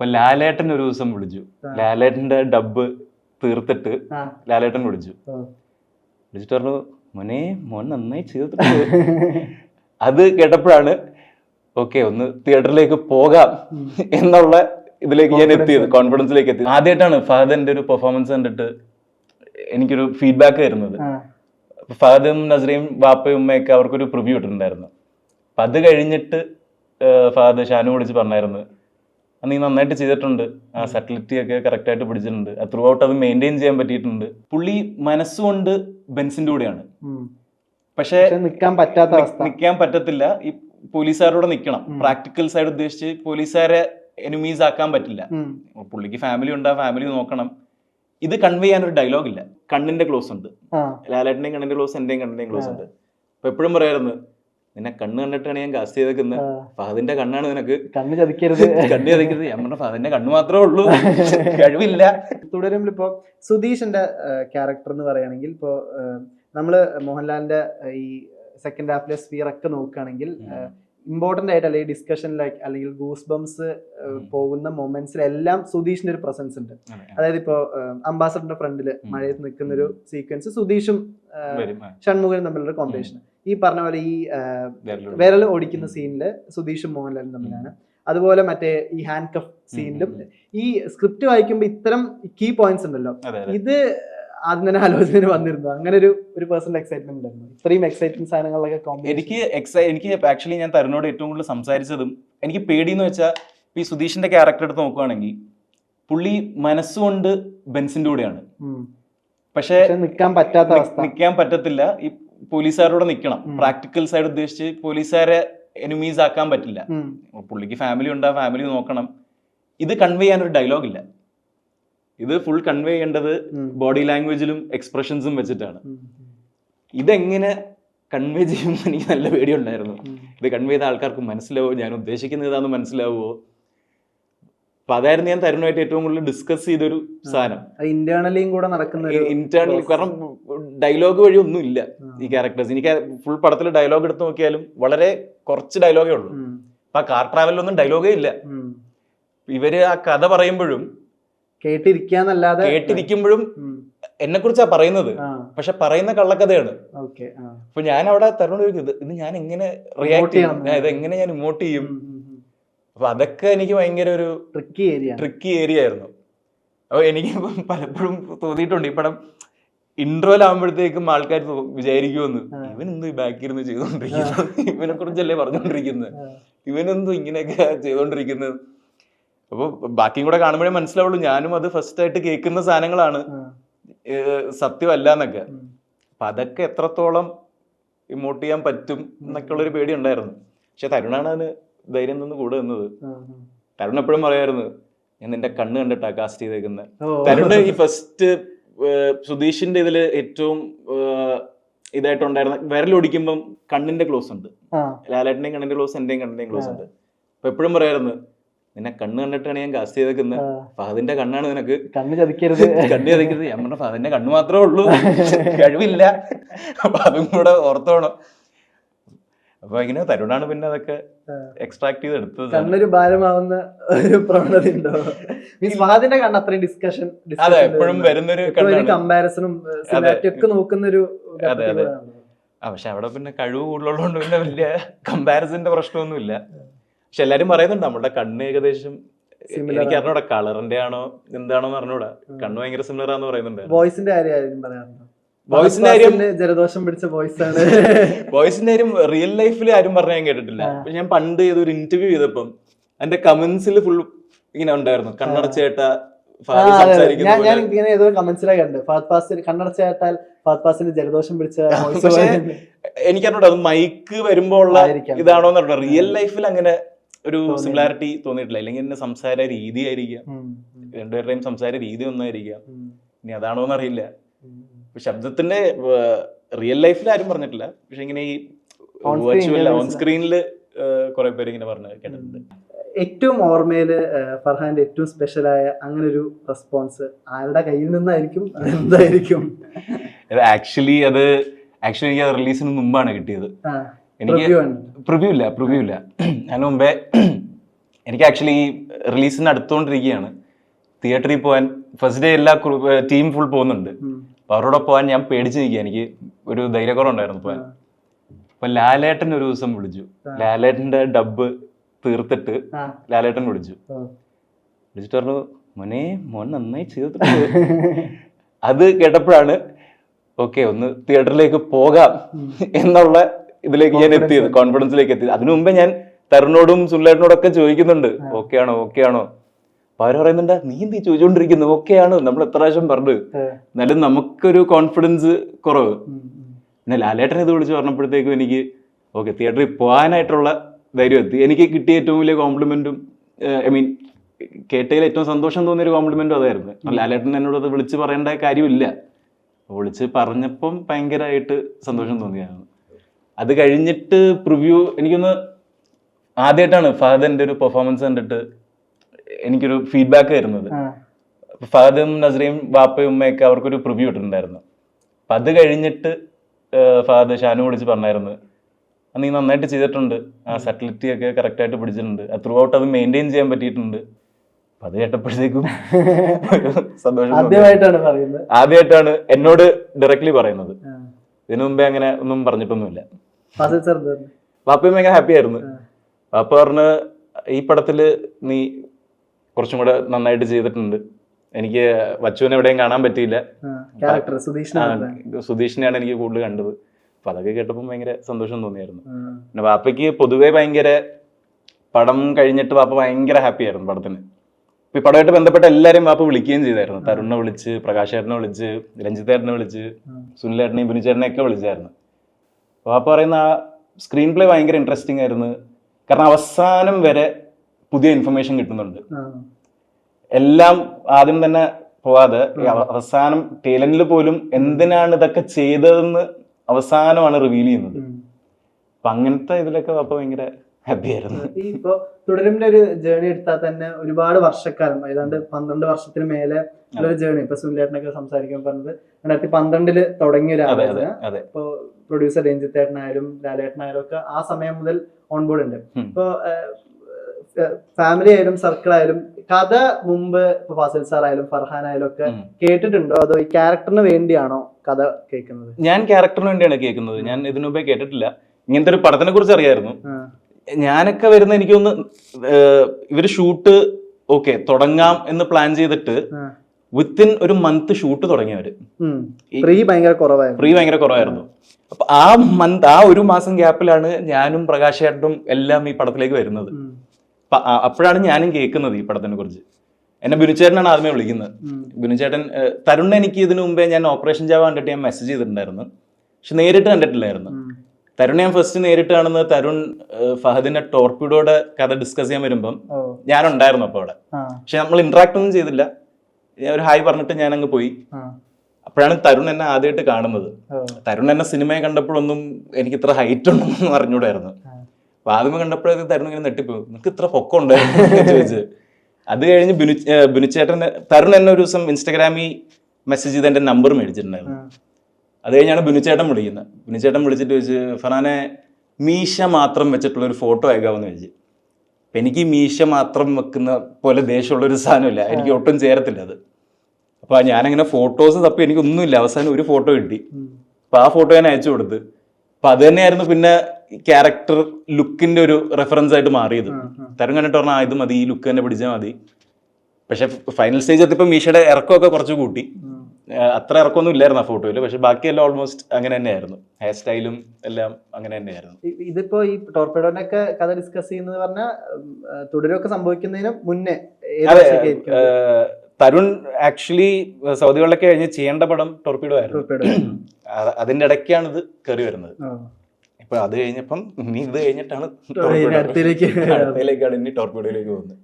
അപ്പൊ ലാലേട്ടൻ ഒരു ദിവസം വിളിച്ചു. ലാലേട്ടന്റെ ഡബ് തീർത്തിട്ട് ലാലേട്ടൻ വിളിച്ചു. വിളിച്ചിട്ട് പറഞ്ഞു മോനെ മോൻ നന്നായി ചെയ്തിട്ടുണ്ട്. അത് കേട്ടപ്പോഴാണ് ഓക്കെ ഒന്ന് തിയേറ്ററിലേക്ക് പോകാം എന്നുള്ള ഇതിലേക്ക് ഞാൻ എത്തിയത് കോൺഫിഡൻസിലേക്ക് എത്തി ആദ്യമായിട്ടാണ് ഫഹദിന്റെ ഒരു പെർഫോമൻസ് കണ്ടിട്ട് എനിക്കൊരു ഫീഡ്ബാക്ക് തരുന്നത് ഫഹദും നസറിയും വാപ്പയും ഉമ്മയൊക്കെ അവർക്കൊരു പ്രിവ്യൂ ഇട്ടിട്ടുണ്ടായിരുന്നു. അപ്പൊ അത് കഴിഞ്ഞിട്ട് ഫഹദ് ഷാനു വിളിച്ച് പറഞ്ഞായിരുന്നു "അത് നീ നന്നായിട്ട് ചെയ്തിട്ടുണ്ട്. ആ സട്ടിലിറ്റി ഒക്കെ കറക്റ്റ് ആയിട്ട് പിടിച്ചിട്ടുണ്ട്. ത്രൂ ഔട്ട് അത് മെയിന്റെയിൻ ചെയ്യാൻ പറ്റിയിട്ടുണ്ട്. പുള്ളി മനസ്സുകൊണ്ട് ബെൻസിന്റെ കൂടെയാണ്. പക്ഷേ നിൽക്കാൻ നിക്കാൻ പറ്റാത്ത അവസ്ഥ. നിൽക്കാൻ പറ്റത്തില്ല. ഈ പോലീസുകാരോട് നിൽക്കണം പ്രാക്ടിക്കൽ സൈഡ് ഉദ്ദേശിച്ച് പോലീസുകാരെ എനിമീസ് ആക്കാൻ പറ്റില്ല. പുള്ളിക്ക് ഫാമിലി ഉണ്ട്. ആ ഫാമിലി നോക്കണം. ഇത് കൺവേ ചെയ്യാൻ ഒരു ഡയലോഗ് ഇല്ല. കണ്ണിന്റെ ക്ലോസ് ഉണ്ട്. ലാലേട്ടന്റെയും കണ്ണിന്റെ ക്ലോസ് എന്റെയും കണ്ണിന്റെയും ക്ലോസ് ഉണ്ട്. അപ്പൊ എപ്പോഴും പറയായിരുന്നു നിന്നെ കണ്ണ് കണ്ടിട്ടാണ് ഞാൻ കാസ്റ്റ് ചെയ്തേക്കുന്നത്. ഫഹദിന്റെ കണ്ണാണ് നിനക്ക്. കണ്ണ് ചതിക്കരുത്. കണ്ണ് ചതിക്കരുത്. ഞാൻ പറഞ്ഞ ഫഹദിന്റെ കണ്ണ് മാത്രമേ ഉള്ളൂ. കഴിവില്ല. തുടരുമ്പോൾ ഇപ്പോ സുധീഷിന്റെ ക്യാരക്ടർ എന്ന് പറയുകയാണെങ്കിൽ ഇപ്പോ നമ്മൾ നമ്മൾ മോഹൻലാലിന്റെ ഈ സെക്കൻഡ് ഹാഫിലെ സ്പീർ ഒക്കെ നോക്കുകയാണെങ്കിൽ ഇമ്പോർട്ടന്റ് ആയിട്ട് അല്ലെങ്കിൽ ഡിസ്കഷനിലേക്ക് അല്ലെങ്കിൽ ഗൂസ് ബംസ് പോകുന്ന മൊമെന്റ്സിലെല്ലാം സുധീഷിന്റെ ഒരു പ്രസൻസ് ഉണ്ട്. അതായത് ഇപ്പോ അംബാസഡറിന്റെ ഫ്രണ്ടിൽ ഉം. മഴയത്ത് നിൽക്കുന്ന ഒരു സീക്വൻസ് സുധീഷും ഷൺമുഖനും തമ്മിലുള്ള കോമ്പിനേഷൻ ഈ പറഞ്ഞ പോലെ ഈ വിരൽ ഓടിക്കുന്ന സീനിൽ സുധീഷും മോഹൻലാലും തമ്മിലാണ്. അതുപോലെ മറ്റേ ഈ ഹാൻഡ് കഫ് സീനിലും ഈ സ്ക്രിപ്റ്റ് വായിക്കുമ്പോൾ ഇത്തരം കീ പോയിന്റ്സ് ഉണ്ടല്ലോ. ഇത് ആദ്യം തന്നെ ആലോചന വന്നിരുന്നു. അങ്ങനെ ഒരു ഒരു പേഴ്സണൽ എക്സൈറ്റ്മെന്റ് ഉണ്ടായിരുന്നു. ഇത്രയും എക്സൈറ്റിംഗ് സാധനങ്ങളൊക്കെ എനിക്ക് എക്സൈ എനിക്ക് ആക്ച്വലി ഞാൻ തരുണോട് ഏറ്റവും കൂടുതൽ സംസാരിച്ചതും എനിക്ക് പേടിയെന്ന് വെച്ചാൽ ഈ സുധീഷിന്റെ ക്യാരക്ടർ എടുത്ത് നോക്കുവാണെങ്കിൽ പുള്ളി മനസ്സുകൊണ്ട് ബെൻസിന്റെ കൂടെയാണ്. പക്ഷേ നിക്കാൻ പറ്റാത്ത അവസ്ഥ. നിൽക്കാൻ പറ്റത്തില്ല. ഈ പോലീസുകാരോട് നിൽക്കണം പ്രാക്ടിക്കൽ സൈഡ് ഉദ്ദേശിച്ച് പോലീസുകാരെ എനിമീസ് ആക്കാൻ പറ്റില്ല. പുള്ളിക്ക് ഫാമിലി ഉണ്ട് ആ ഫാമിലി നോക്കണം. ഇത് കൺവേ ചെയ്യാൻ ഒരു ഡയലോഗ് ഇല്ല ഇത് ഫുൾ കൺവേ ചെയ്യേണ്ടത് ബോഡി ലാംഗ്വേജിലും എക്സ്പ്രഷൻസും വെച്ചിട്ടാണ്. ഇതെങ്ങനെ കൺവേ ചെയ്യുമെന്ന് എനിക്ക് നല്ല പേടിയുണ്ടായിരുന്നു. ഇത് കൺവേ ചെയ്ത ആൾക്കാർക്ക് മനസ്സിലാവുമോ ഞാൻ ഉദ്ദേശിക്കുന്നത് ഇതാണെന്ന് മനസ്സിലാവുമോ അപ്പൊ അതായിരുന്നു ഞാൻ തരുണമായിട്ട് ഏറ്റവും കൂടുതൽ ഡിസ്കസ് ചെയ്തൊരു സാധനം. ഇന്റേണലിയും കൂടെ നടക്കുന്ന ഇന്റേണലി കാരണം ഡയലോഗ് വഴി ഒന്നും ഇല്ല ഈ ക്യാരക്ടേഴ്സ് എനിക്ക് ഫുൾ പടത്തിൽ ഡയലോഗ് എടുത്ത് നോക്കിയാലും വളരെ കുറച്ച് ഡയലോഗേ ഉള്ളൂ. അപ്പൊ ആ കാർ ട്രാവലിലൊന്നും ഡയലോഗേ ഇല്ല. ഇവർ ആ കഥ പറയുമ്പോഴും കേട്ടിരിക്കാന്നല്ലാതെ കേട്ടിരിക്കുമ്പോഴും എന്നെ കുറിച്ചാ പറയുന്നത്. പക്ഷെ പറയുന്ന കള്ളക്കഥയാണ്. അപ്പൊ ഞാൻ അവിടെ തരുണ ചോദിക്കുന്നത് ഇത് ഞാൻ എങ്ങനെ റിയാക്ട് ചെയ്യണം. ഇത് എങ്ങനെ ഞാൻ ഇമോട്ട് ചെയ്യും? അപ്പൊ അതൊക്കെ എനിക്ക് ഭയങ്കര ഒരു ട്രിക്കി ഏരിയ ട്രിക്കി ഏരിയ ആയിരുന്നു. അപ്പൊ എനിക്ക് പലപ്പോഴും തോന്നിയിട്ടുണ്ട്. ഈ പടം ഇൻട്രോയിലാകുമ്പോഴത്തേക്കും ആൾക്കാർ വിചാരിക്കുമെന്ന്. ഇവൻ എന്തോ ബാക്കിൽ ഇരുന്ന് ചെയ്തോണ്ടിരിക്കുന്നത് ഇവനെ കുറിച്ചല്ലേ പറഞ്ഞോണ്ടിരിക്കുന്നത് ഇവനെന്തോ ഇങ്ങനെയൊക്കെ ചെയ്തോണ്ടിരിക്കുന്നത് അപ്പൊ ബാക്കിയും കൂടെ കാണുമ്പോഴേ മനസ്സിലാവുള്ളൂ. ഞാനും അത് ഫസ്റ്റ് ആയിട്ട് കേൾക്കുന്ന സാധനങ്ങളാണ്. സത്യമല്ല എന്നൊക്കെ അപ്പൊ അതൊക്കെ എത്രത്തോളം ഇമോട്ട് ചെയ്യാൻ പറ്റും എന്നൊക്കെ ഉള്ളൊരു പേടി ഉണ്ടായിരുന്നു. പക്ഷെ തരുണാണ് അതിന് ധൈര്യം തന്നു കൂടെ നിന്നത്. തരുൺ എപ്പോഴും പറയായിരുന്നു ഞാൻ നിന്റെ കണ്ണ് കണ്ടിട്ടാ കാസ്റ്റ് ചെയ്തേക്കുന്നത് തരുണ് ഈ ഫസ്റ്റ് സുധീഷിന്റെ ഇതിൽ ഏറ്റവും ഇതായിട്ടുണ്ടായിരുന്ന വിരലൊടിക്കുമ്പം കണ്ണിന്റെ ക്ലോസ് ഉണ്ട്. ലാലേട്ടന്റെയും കണ്ണിന്റെ ക്ലോസ് എന്റെയും കണ്ണിന്റെയും ക്ലോസ് ഉണ്ട്. അപ്പൊ എപ്പോഴും പറയായിരുന്നു നിന്നെ കണ്ണ് കണ്ടിട്ടാണ് ഞാൻ കാസ്റ്റ് ചെയ്തേക്കുന്നത് ഫഹദിന്റെ കണ്ണാണ് നിനക്ക്. കണ്ണ് ചതിക്കരുത്. കണ്ണ് ചതിക്കരുത്. ഞാൻ പറഞ്ഞ ഫഹദിന്റെ കണ്ണ് മാത്രമേ ഉള്ളൂ. കഴിവില്ല. അപ്പൊ അതും കൂടെ ഓർത്തോണം. അപ്പൊ ഇങ്ങനെ തരുണാണ് പിന്നെ അതൊക്കെ എക്സ്ട്രാക്ട് ചെയ്ത് എടുത്തത്. കണ്ണൊരു ഭാരമാവുന്ന ഒരു പ്രവണത ഉണ്ടോ? മീൻസ് വാദിന്റെ കണ്ണ് അത്രയും ഡിസ്കഷൻ അതെ എപ്പോഴും വരുന്നൊരു കമ്പാരിസണും ഒക്കെ നോക്കുന്ന ഒരു അതെ, അതെ. പക്ഷെ അവിടെ പിന്നെ കഴിവ് കൂടുതലുള്ളതുകൊണ്ട് പിന്നെ വലിയ കമ്പാരിസന്റെ പ്രശ്നമൊന്നുമില്ല. പക്ഷെ എല്ലാരും പറയുന്നുണ്ട് നമ്മുടെ കണ്ണ് ഏകദേശം എനിക്ക് അറിഞ്ഞൂടാ കളറിന്റെ ആണോ എന്താണോ അറിഞ്ഞൂടാ. കണ്ണ് ഭയങ്കര സിമിലർ ആണെന്ന് പറയുന്നുണ്ട്. വോയിസിന്റെ കാര്യം പറയാറുണ്ടോ? വോയിസിന്റെ കാര്യം ജലദോഷം പിടിച്ച വോയിസ് ആണ് ബോയ്സിന്റെ കാര്യം റിയൽ ലൈഫിൽ ആരും പറഞ്ഞ ഞാൻ കേട്ടിട്ടില്ല. പക്ഷെ ഞാൻ പണ്ട് ഏതൊരു ഇന്റർവ്യൂ ചെയ്തപ്പം എന്റെ കമന്റ്സിൽ ഫുൾ ഇങ്ങനെ ഉണ്ടായിരുന്നു. കണ്ണടച്ചേട്ട എനിക്കറിഞ്ഞോട്ടെ അതെ, ഞാൻ ഞാൻ. ഇങ്ങനെ ഏതോ കമന്റ്സിലൊക്കെ ഫാസിൽ ഫാസിന് ജലദോഷം പിടിച്ച. എനിക്കറിഞ്ഞൂടാ മൈക്ക് വരുമ്പോ ഉള്ള. ഇതാണോ എന്ന് റിയൽ ലൈഫിൽ അങ്ങനെ ഒരു സിമിലാരിറ്റി തോന്നിയിട്ടില്ല. അല്ലെങ്കിൽ എന്റെ സംസാര രീതി ആയിരിക്കാം രണ്ടുപേരുടെയും സംസാര രീതി ഒന്നായിരിക്കാം. ഇനി അതാണോ എന്നറിയില്ല ഉം. ഇപ്പൊ ശബ്ദത്തിന്റെ റിയൽ ലൈഫിൽ ആരും പറഞ്ഞിട്ടില്ല. പക്ഷെ ഇങ്ങനെ ഈ വെർച്വൽ ഓൺ സ്ക്രീനിൽ കുറെ പേര് ഇങ്ങനെ പറഞ്ഞു കേട്ടിട്ടുണ്ട്. ഏറ്റവും ഓർമ്മയിൽ ഫർഹാന്റെ ഏറ്റവും സ്പെഷ്യലായ അങ്ങനെ ഒരു റെസ്പോൺസ് ആരുടെ കയ്യിൽ നിന്നായിരിക്കും എന്തായിരിക്കും ആക്ച്വലി അത് ആക്ച്വലി എനിക്ക് അത് റിലീസിന് മുമ്പാണ് കിട്ടിയത്. എനിക്ക് പ്രിവ്യൂ ഇല്ല പ്രിവ്യൂ ഇല്ല. അതിന് മുമ്പേ എനിക്ക് ആക്ച്വലി ഈ റിലീസിന് അടുത്തുകൊണ്ടിരിക്കുകയാണ്. തിയേറ്ററിൽ പോകാൻ ഫസ്റ്റ് ഡേ എല്ലാ ടീം ഫുൾ പോകുന്നുണ്ട്. അപ്പൊ അവരോട് പോകാൻ ഞാൻ പേടിച്ച് നിൽക്കുക എനിക്ക് ഒരു ധൈര്യക്കുറവുണ്ടായിരുന്നു പോകാൻ. അപ്പൊ ലാലേട്ടൻ ഒരു ദിവസം വിളിച്ചു. ലാലേട്ടന്റെ ഡബ്ബ് തീർത്തിട്ട് ലാലേട്ടൻ വിളിച്ചു. വിളിച്ചിട്ട് പറഞ്ഞു മോനെ മോൻ നന്നായി ചെയ്തിട്ടുണ്ട്. അത് കേട്ടപ്പോഴാണ് ഓക്കെ ഒന്ന് തിയേറ്ററിലേക്ക് പോകാം. എന്നുള്ള ഇതിലേക്ക് ഞാൻ എത്തിയത് കോൺഫിഡൻസിലേക്ക് എത്തിയത്. അതിനു മുമ്പേ ഞാൻ തരുണോടും സുല്ലേട്ടനോടൊക്കെ ചോദിക്കുന്നുണ്ട്. ഓക്കെ ആണോ? ഓക്കെ ആണോ? അപ്പൊ അവർ പറയുന്നുണ്ട് നീ എന്ത് ചോദിച്ചുകൊണ്ടിരിക്കുന്നു ഓക്കെയാണ് നമ്മൾ എത്ര പ്രാവശ്യം പറഞ്ഞു എന്നാലും നമുക്കൊരു കോൺഫിഡൻസ് കുറവ്. പിന്നെ ലാലേട്ടൻ ഇത് വിളിച്ച് പറഞ്ഞപ്പോഴത്തേക്കും എനിക്ക് ഓക്കെ തിയേറ്ററിൽ പോകാനായിട്ടുള്ള ധൈര്യം എത്തി. എനിക്ക് കിട്ടിയ ഏറ്റവും വലിയ കോംപ്ലിമെന്റും ഐ മീൻ കേട്ടതിൽ ഏറ്റവും സന്തോഷം തോന്നിയ ഒരു കോംപ്ലിമെന്റും അതായിരുന്നു. ലാലേട്ടൻ എന്നോട് അത് വിളിച്ച് പറയേണ്ട കാര്യമില്ല. വിളിച്ച് പറഞ്ഞപ്പം ഭയങ്കരമായിട്ട് സന്തോഷം തോന്നിയാണ് അത് കഴിഞ്ഞിട്ട് പ്രിവ്യൂ എനിക്കൊന്ന് ആദ്യമായിട്ടാണ് ഫാദറിന്റെ ഒരു പെർഫോമൻസ് കണ്ടിട്ട് എനിക്കൊരു ഫീഡ്ബാക്ക് തരുന്നത്. ഫഹദും നസറിയും വാപ്പയും ഉമ്മയൊക്കെ അവർക്കൊരു പ്രിവ്യൂ ഇട്ടിട്ടുണ്ടായിരുന്നു. അപ്പം അത് കഴിഞ്ഞിട്ട് ഫഹദ് ഷാനു വിളിച്ച് പറഞ്ഞായിരുന്നു "അത് നീ നന്നായിട്ട് ചെയ്തിട്ടുണ്ട്. ആ സട്ടിലിറ്റി ഒക്കെ കറക്റ്റായിട്ട് പിടിച്ചിട്ടുണ്ട്. ത്രൂ ഔട്ട് അത് മെയിന്റെയിൻ ചെയ്യാൻ പറ്റിയിട്ടുണ്ട്. അപ്പം അത് കേട്ടപ്പോഴത്തേക്കും സന്തോഷം. ആദ്യമായിട്ടാണ് പറയുന്നത്. ആദ്യമായിട്ടാണ് എന്നോട് ഡയറക്ട്ലി പറയുന്നത്. ഇതിനു മുമ്പേ അങ്ങനെ ഒന്നും പറഞ്ഞിട്ടൊന്നുമില്ല. വാപ്പയും ഭയങ്കര ഹാപ്പി ആയിരുന്നു. വാപ്പ പറഞ്ഞ് ഈ പടത്തിൽ നീ കുറച്ചും കൂടെ നന്നായിട്ട് ചെയ്തിട്ടുണ്ട്. എനിക്ക് വച്ചുവിനെ എവിടെയും കാണാൻ പറ്റിയില്ല. സുധീഷിനെയാണ് എനിക്ക് കൂടുതൽ കണ്ടത്. അപ്പൊ അതൊക്കെ കേട്ടപ്പോൾ ഭയങ്കര സന്തോഷം തോന്നിയായിരുന്നു. പിന്നെ വാപ്പയ്ക്ക് പൊതുവേ ഭയങ്കര പടം കഴിഞ്ഞിട്ട് വാപ്പ ഭയങ്കര ഹാപ്പി ആയിരുന്നു പടത്തിന്. ഇപ്പൊ ഈ പടമായിട്ട് ബന്ധപ്പെട്ട എല്ലാവരെയും വാപ്പ വിളിക്കുകയും ചെയ്തായിരുന്നു. തരുണിനെ വിളിച്ച് പ്രകാശേട്ടനെ വിളിച്ച് രഞ്ജിത്തേട്ടനെ വിളിച്ച്. സുനിലേട്ടനെയും ബിനുചേട്ടനെയും ഒക്കെ വിളിച്ചായിരുന്നു. വാപ്പ പറയുന്ന ആ സ്ക്രീൻ പ്ലേ ഭയങ്കര ഇൻട്രസ്റ്റിംഗ് ആയിരുന്നു. കാരണം അവസാനം വരെ പുതിയ ഇൻഫർമേഷൻ കിട്ടുന്നുണ്ട്. എല്ലാം ആദ്യം തന്നെ പോവാതെ അവസാനം ടേലന്റിൽ പോലും എന്തിനാണ് ഇതൊക്കെ ചെയ്തതെന്ന് അവസാനമാണ് റിവീൽ ചെയ്യുന്നത്. അപ്പൊ അങ്ങനത്തെ ഇതിലൊക്കെ അപ്പൊ ഭയങ്കര ഹാപ്പിയായിരുന്നു ഇപ്പൊ തുടരുമിന്റെ ഒരു ജേണി എടുത്താൽ തന്നെ ഒരുപാട് വർഷക്കാലം ഏതാണ്ട് പന്ത്രണ്ട് വർഷത്തിന് മേലെ ഒരു ജേണി ഇപ്പൊ സുനിലേട്ടനൊക്കെ സംസാരിക്കാൻ പറഞ്ഞത് രണ്ടായിരത്തി പന്ത്രണ്ടിൽ തുടങ്ങിയ ഒരു ആലോചന ഇപ്പൊ പ്രൊഡ്യൂസർ രഞ്ജിത്തേട്ടനായാലും ലാലേട്ടനായാലും ഒക്കെ ആ സമയം മുതൽ ഓൺ ബോർഡ് ഉണ്ട്. ഇപ്പൊ ഫാമിലി ആയാലും സർക്കിൾ ആയാലും കഥ മുമ്പ് ഇപ്പൊ ഫാസിൽ സാർ ആയാലും ഫർഹാൻ ആയാലും ഒക്കെ കേട്ടിട്ടുണ്ടോ? അതോ ഈ ക്യാരക്ടറിന് വേണ്ടിയാണോ കഥ കേൾക്കുന്നത്? ഞാൻ ക്യാരക്ടറിന് വേണ്ടിയാണ് കേൾക്കുന്നത്. ഞാൻ ഇതിനു മുമ്പേ കേട്ടിട്ടില്ല. ഇങ്ങനത്തെ ഒരു പടത്തിനെ കുറിച്ച് അറിയായിരുന്നു. ഞാനൊക്കെ വരുന്ന എനിക്കൊന്ന് ഇവർ ഷൂട്ട് ഓക്കെ തുടങ്ങാം എന്ന് പ്ലാൻ ചെയ്തിട്ട് വിത്തിൻ ഒരു മന്ത് ഷൂട്ട് തുടങ്ങിയവര്. പ്രീ ഭയങ്കര കുറവായിരുന്നു. പ്രീ ഭയങ്കര കുറവായിരുന്നു. അപ്പൊ ആ മന്ത് ആ ഒരു മാസം ഗ്യാപ്പിലാണ് ഞാനും പ്രകാശ് ചേട്ടനും എല്ലാം ഈ പടത്തിലേക്ക് വരുന്നത്. അപ്പോഴാണ് ഞാനും കേൾക്കുന്നത് ഈ പടത്തിനെ കുറിച്ച്. എന്നെ ബിനുചേട്ടനാണ് ആദ്യമേ വിളിക്കുന്നത്. ബിനുചേട്ടൻ തരുൺ എനിക്ക് ഇതിനു മുമ്പേ ഞാൻ ഓപ്പറേഷൻ ജാവ കണ്ടിട്ട് ഞാൻ മെസ്സേജ് ചെയ്തിട്ടുണ്ടായിരുന്നു. പക്ഷെ നേരിട്ട് കണ്ടിട്ടില്ലായിരുന്നു. തരുൺ ഞാൻ ഫസ്റ്റ് നേരിട്ട് കാണുന്നത് തരുൺ ഫഹദിന്റെ ടോർപ്പിഡോടെ കഥ ഡിസ്കസ് ചെയ്യാൻ വരുമ്പം ഞാൻ ഞാനുണ്ടായിരുന്നു അപ്പോൾ അവിടെ. പക്ഷെ നമ്മൾ ഇന്ററാക്ട് ഒന്നും ചെയ്തില്ല. ഒരു ഹായ് പറഞ്ഞിട്ട് ഞാൻ അങ്ങ് പോയി അപ്പോഴാണ് തരുൺ എന്നെ ആദ്യമായിട്ട് കാണുന്നത്. തരുൺ എന്നെ സിനിമയെ കണ്ടപ്പോഴൊന്നും എനിക്ക് ഇത്ര ഹൈറ്റ് ഉണ്ടെന്ന് അറിഞ്ഞൂടായിരുന്നു. അപ്പൊ ആദ്യമേ കണ്ടപ്പോഴേക്ക് തരുൺ ഇങ്ങനെ നെട്ടിപ്പോയി. നിനക്ക് ഇത്ര പൊക്കം ചോദിച്ച്. അത് കഴിഞ്ഞ് ബിനു ഏർ ബിനുചേട്ടൻ തരുൺ എന്നെ ഒരു ദിവസം ഇൻസ്റ്റാഗ്രാമിൽ മെസ്സേജ് ചെയ്ത് എന്റെ നമ്പർ മേടിച്ചിട്ടുണ്ടായിരുന്നു. അത് കഴിഞ്ഞാണ് ബിനുച്ചേട്ടൻ വിളിക്കുന്നത്. ബിനുച്ചേട്ടൻ വിളിച്ചിട്ട് ചോദിച്ചു ഫറാനെ മീശ മാത്രം വെച്ചിട്ടുള്ള ഒരു ഫോട്ടോ അയക്കാമെന്ന് ചോദിച്ചു. അപ്പൊ എനിക്ക് മീശ മാത്രം വെക്കുന്ന പോലെ ദേഷ്യമുള്ള ഒരു സാധനമില്ല എനിക്ക് ഒട്ടും ചേരത്തില്ല അത്. അപ്പൊ ഞാനങ്ങനെ ഫോട്ടോസ് തപ്പി എനിക്കൊന്നുമില്ല അവസാനം ഒരു ഫോട്ടോ കിട്ടി. അപ്പോൾ അപ്പൊ ആ ഫോട്ടോ ഞാൻ അയച്ചു കൊടുത്ത്. അപ്പൊ അത് തന്നെയായിരുന്നു പിന്നെ ക്യാരക്ടർ ലുക്കിന്റെ ഒരു റെഫറൻസ് ആയിട്ട് മാറിയത്. തരം കണ്ടിട്ട് പറഞ്ഞാൽ ഇത് മതി ഈ ലുക്ക് തന്നെ പിടിച്ചാൽ മതി. പക്ഷെ ഫൈനൽ സ്റ്റേജ് എത്തിയപ്പോൾ മീഷയുടെ ഇറക്കമൊക്കെ കുറച്ച് കൂട്ടി. അത്ര ഇറക്കമൊന്നും ഇല്ലായിരുന്നു ആ ഫോട്ടോയിൽ പക്ഷെ ബാക്കിയെല്ലാം ഓൾമോസ്റ്റ് അങ്ങനെ തന്നെയായിരുന്നു. ഹെയർ സ്റ്റൈലും എല്ലാം അങ്ങനെ തന്നെയായിരുന്നു. ഇതിപ്പോ ഈ ടോർപ്പിഡോനൊക്കെ കഥ ഡിസ്കസ് ചെയ്യുന്നത് പറഞ്ഞാൽ തുടരൊക്കെ സംഭവിക്കുന്നതിന് മുന്നേ? തരുൺ ആക്ച്വലി സൗദികളിലൊക്കെ കഴിഞ്ഞ് ചെയ്യേണ്ട പടം ടോർപ്പിഡോ ആയിരുന്നു. അതിന്റെ ഇടയ്ക്കാണ് ഇത് കയറി വരുന്നത്. ഇപ്പൊ അത് കഴിഞ്ഞപ്പം നീ ഇത് കഴിഞ്ഞിട്ടാണ് അടുത്തേക്കാണ് ഇനി ടോർപിഡോയിലേക്ക് പോകുന്നത്.